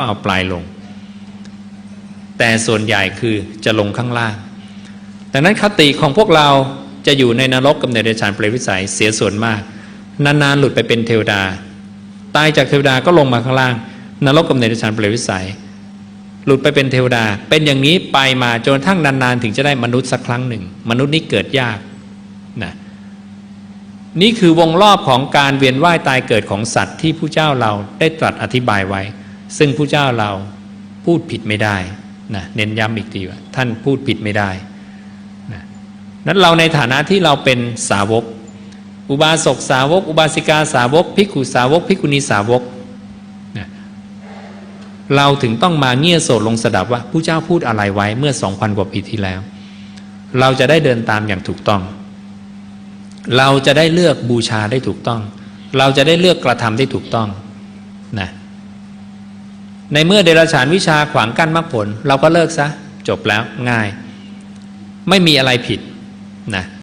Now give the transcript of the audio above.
็เอาปลายลง แต่ส่วนใหญ่คือจะลงข้างล่าง ดังนั้นคติของพวกเราจะอยู่ในนรกกับในเดชานเปรตวิสัยเสียส่วนมาก นานๆหลุดไปเป็นเทวดา ตายจากเทวดาก็ลงมาข้างล่าง นรกกับในเดชานเปรตวิสัย หลุดไปเป็นเทวดา เป็นอย่างนี้ไปมาจนทั่งนานๆ ถึงจะได้มนุษย์สักครั้งหนึ่ง มนุษย์นี้เกิดยากนะนี่คือวงรอบของการเวียนว่ายตายเกิดของสัตว์ที่ผู้เจ้าเราได้ตรัสอธิบายไว้ ซึ่งผู้เจ้าเราพูดผิดไม่ได้นะเน้นย้ำอีกทีว่าท่านพูดผิดไม่ได้นะนั้นเราในฐานะที่เราเป็นสาวก อุบาสกสาวก อุบาสิกาสาวกภิกขุสาวกภิกขุณีสาวกนะเราถึงต้องมาเงี่ยโสดลงสดับว่าผู้เจ้าพูดอะไรไว้เมื่อสองพันกว่าปีที่แล้ว เราจะได้เดินตามอย่างถูกต้อง เราจะได้เลือกบูชาได้ถูกต้อง เราจะได้เลือกกระทำได้ถูกต้องนะ ในเมื่อเดรัจฉานวิชาขวางกั้นมรรคผล เราก็เลิกซะ จบแล้วง่าย ไม่มีอะไรผิดนะ